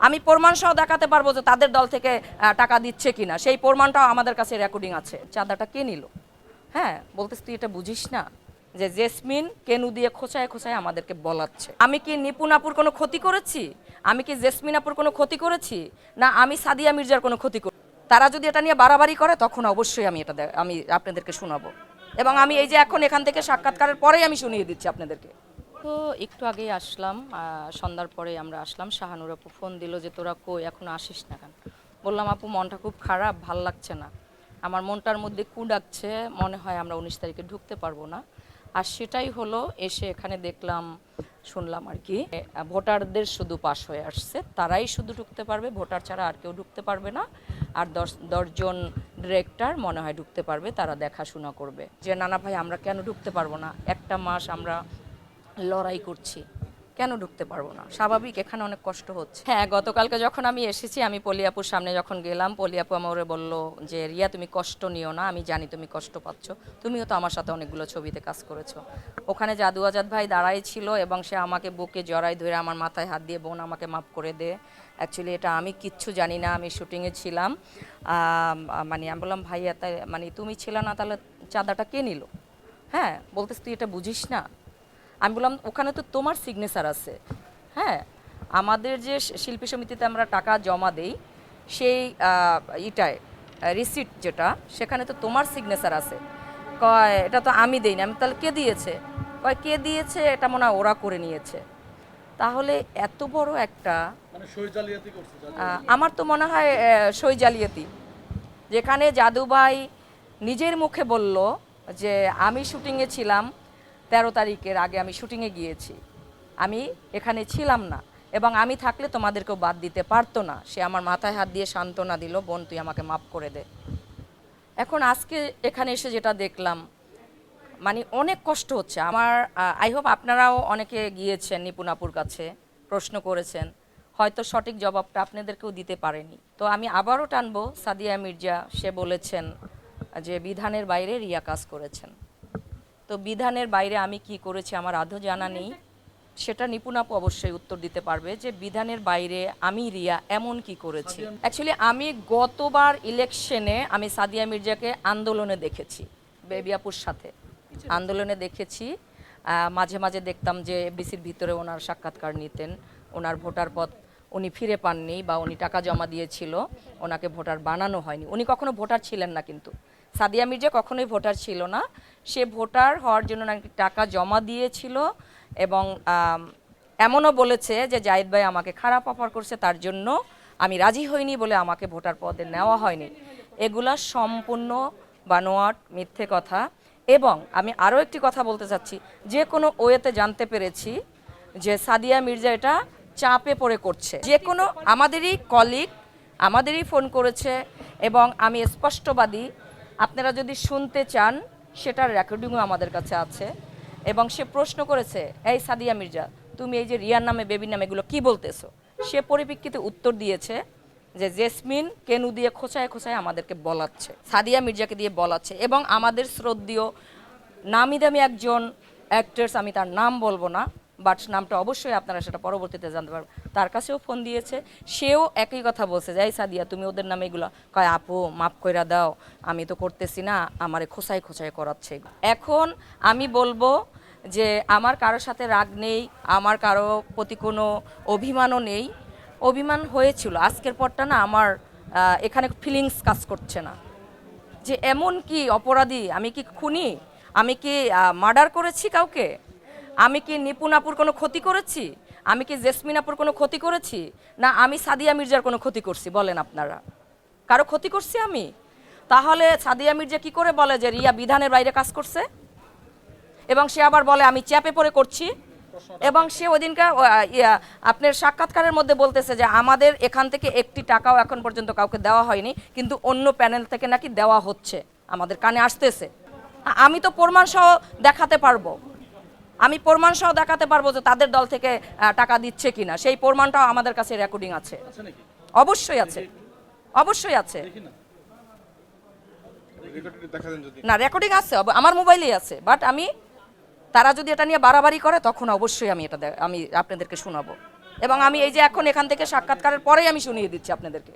আমি প্রমাণ সহ দেখাতে পারব যে তাদের দল থেকে টাকা দিচ্ছে কিনা। সেই প্রমাণটাও আমাদের কাছে রেকর্ডিং আছে। চাঁদাটা কে নিল? হ্যাঁ বলতেছ, তুই এটা বুঝিস না যে জেসমিন কেনু দিয়ে খোঁচায় খোঁচায় আমাদেরকে বলাচ্ছে? আমি কি নিপুণ আপুর কোনো ক্ষতি করেছি? আমি কি জেসমিন আপুর কোনো ক্ষতি করেছি? না, আমি সাদিয়া মির্জার কোনো ক্ষতি করি তারা যদি এটা নিয়ে বাড়াবাড়ি করে, তখন অবশ্যই আমি এটা আমি আপনাদেরকে শোনাবো। এবং আমি এই যে এখন এখান থেকে সাক্ষাৎকারের পরেই আমি শুনিয়ে দিচ্ছি আপনাদেরকে। তো একটু আগেই আসলাম সন্ধ্যার পরে আমরা আসলাম। শাহানুর আপু ফোন দিল যে, তোরা কই? এখনও আসিস না কেন? বললাম, আপু, মনটা খুব খারাপ, ভালো লাগছে না। আমার মনটার মধ্যে কু ডাকছে, মনে হয় আমরা উনিশ তারিখে ঢুকতে পারব না। আর সেটাই হলো, এসে এখানে দেখলাম, শুনলাম আর কি ভোটারদের শুধু পাস হয়ে আসছে। তারাই শুধু ঢুকতে পারবে, ভোটার ছাড়া আর কেউ ঢুকতে পারবে না। আর দশ দশজন ডিরেক্টর মনে হয় ঢুকতে পারবে, তারা দেখাশোনা করবে। যে নানা ভাই, আমরা কেন ঢুকতে পারব না? একটা মাস আমরা লড়াই করছি। কেন ঢুকতে পারব না? স্বাভাবিক, এখানে অনেক কষ্ট হচ্ছে। হ্যাঁ গতকালকে যখন আমি এসেছি, আমি পলিয়াপুর সামনে যখন গেলাম, পলিয়াপু আমারে বলল যে, রিয়া, তুমি কষ্ট নিও না, আমি জানি তুমি কষ্ট পাচ্ছ। তুমিও তো আমার সাথে অনেকগুলো ছবিতে কাজ করেছ। ওখানে জাদু আজাদ ভাই দাঁড়াই ছিল এবং সে আমাকে বুকে জড়াই ধরে আমার মাথায় হাত দিয়ে, বোন, আমাকে মাফ করে দে। অ্যাকচুয়ালি এটা আমি কিচ্ছু জানি না, আমি শুটিংয়ে ছিলাম। মানে আমি বললাম, ভাইয়া, তাই মানে তুমি ছিল না, তাহলে চাঁদাটা কে নিল? হ্যাঁ বলতেছ, তুই এটা বুঝিস না? আমি বললাম ওখানে তো তোমার সিগনেচার আছে। হ্যাঁ আমাদের যে শিল্পী সমিতিতে আমরা টাকা জমা দেই সেই ইটায় রিসিট যেটা সেখানে তো তোমার সিগনেচার আছে। কয় এটা তো আমি দেইনি। আমি তাহলে কে দিয়েছে? কয় কে দিয়েছে? এটা মনে হয় ওরা করে নিয়েছে। তাহলে এত বড় একটা মানে আমার তো মনে হয় সই জালিয়াতি। যেখানে জাদুভাই নিজের মুখে বলল যে আমি শুটিংয়ে ছিলাম তেরো তারিখের আগে আমি শুটিংয়ে গিয়েছি। আমি এখানে ছিলাম না এবং আমি থাকলে তোমাদেরকেও বাদ দিতে পারতো না। সে আমার মাথায় হাত দিয়ে সান্ত্বনা দিল, বোন, তুই আমাকে মাফ করে দে। এখন আজকে এখানে এসে যেটা দেখলাম মানে অনেক কষ্ট হচ্ছে। আমার আই হোপ আপনারাও অনেকে গিয়েছেন নিপুণাপুর কাছে, প্রশ্ন করেছেন, হয়তো সঠিক জবাবটা আপনাদেরকেও দিতে পারেনি। তো আমি আবারও টানবো, সাদিয়া মির্জা, সে বলেছেন যে বিধানের বাইরে রিয়া কাজ করেছেন। তো বিধানের বাইরে আমি কি করেছি আমার আধো জানা নেই। সেটা নিপুণ নিপুণাপু অবশ্যই উত্তর দিতে পারবে যে বিধানের বাইরে আমি, রিয়া, এমন কি করেছি। অ্যাকচুয়ালি আমি গতবার ইলেকশনে আমি সাদিয়া মির্জাকে আন্দোলনে দেখেছি বেবিয়াপুর সাথে। আন্দোলনে দেখেছি মাঝে মাঝে দেখতাম যে বিসির ভিতরে ওনার সাক্ষাৎকার নিতেন, ওনার ভোটার পদ উনি ফিরে পাননি বা উনি টাকা জমা দিয়েছিল, ওনাকে ভোটার বানানো হয়নি। উনি কখনো ভোটার ছিলেন না কিন্তু। সাদিয়া মির্জা কখনোই ভোটার ছিল না। সে ভোটার হওয়ার জন্য নাকি টাকা জমা দিয়েছিল এবং এমনও বলেছে যে জাহিদ ভাই আমাকে খারাপ অফার করছে, তার জন্য আমি রাজি হইনি বলে আমাকে ভোটার পদে নেওয়া হয়নি। এগুলা সম্পূর্ণ বানোয়াট, মিথ্যে কথা। এবং আমি আরও একটি কথা বলতে চাচ্ছি, যে কোনো ওয়েতে জানতে পেরেছি যে সাদিয়া মির্জা এটা চাপে পড়ে করছে। যে কোনো আমাদেরই কলিগ আমাদেরই ফোন করেছে এবং আমি স্পষ্টবাদী আপনারা যদি শুনতে চান, সেটার রেকর্ডিংও আমাদের কাছে আছে। এবং সে প্রশ্ন করেছে, এই সাদিয়া মির্জা, তুমি এই যে রিয়ার নামে বেবি নামে এগুলো কী বলতেছো? সে পরিপ্রেক্ষিতে উত্তর দিয়েছে যে, জেসমিন কেনু দিয়ে খোঁচায় খোঁচায় আমাদেরকে বলাচ্ছে, সাদিয়া মির্জাকে দিয়ে বলাচ্ছে এবং আমাদের শ্রদ্ধীয়, নামি দামি একজন অ্যাক্টার্স আমি তার নাম বলব না বাট নামটা অবশ্যই আপনারা সেটা পরবর্তীতে জানতে পারবেন। তার কাছেও ফোন দিয়েছে, সেও একই কথা বলছে যাই সাদিয়া, তুমি ওদের নামে এগুলো কয়, আপু, মাফ কইরা দাও, আমি তো করতেছি না, আমারে খোঁচাই খোঁচাই করাচ্ছে এখন আমি বলব যে, আমার কারোর সাথে রাগ নেই, আমার কারও প্রতি কোনো অভিমানও নেই। অভিমান হয়েছিল, আজকের পরটা না আমার এখানে ফিলিংস কাজ করছে না। যে, এমন কি অপরাধী? আমি কি খুনি? আমি কি মার্ডার করেছি কাউকে? আমি কি নিপুণাপুর কোনো ক্ষতি করেছি? আমি কি জেসমিন আপুর কোনো ক্ষতি করেছি? না, আমি সাদিয়া মির্জার কোনো ক্ষতি করছি, বলেন আপনারা। কারও ক্ষতি করছি আমি? তাহলে সাদিয়া মির্জা কি করে বলে যে রিয়া বিধানের বাইরে কাজ করছে? এবং সে আবার বলে, আমি চ্যাপে পড়ে করছি। এবং সে ওদিনকার আপনার সাক্ষাৎকারের মধ্যে বলতেছে যে আমাদের এখান থেকে একটি টাকাও এখন পর্যন্ত কাউকে দেওয়া হয়নি, কিন্তু অন্য প্যানেল থেকে নাকি দেওয়া হচ্ছে। আমাদের কানে আসতেছে। আমি তো প্রমাণ সহ দেখাতে পারব। আমি প্রমাণ সহ দেখাতে পারব যে তাদের দল থেকে টাকা দিচ্ছে কিনা। সেই প্রমাণটাও আমাদের কাছে রেকর্ডিং আছে। অবশ্যই আছে। অবশ্যই আছে। না। রেকর্ডিং আছে আমার মোবাইলেই আছে। বাট আমি তারা যদি এটা নিয়ে বাড়াবাড়ি করে তখন অবশ্যই আমি এটা আমি আপনাদেরকে শোনাবো। এবং আমি এই যে এখন এখান থেকে সাক্ষাৎকারের পরেই আমি শুনিয়ে দিচ্ছি আপনাদেরকে।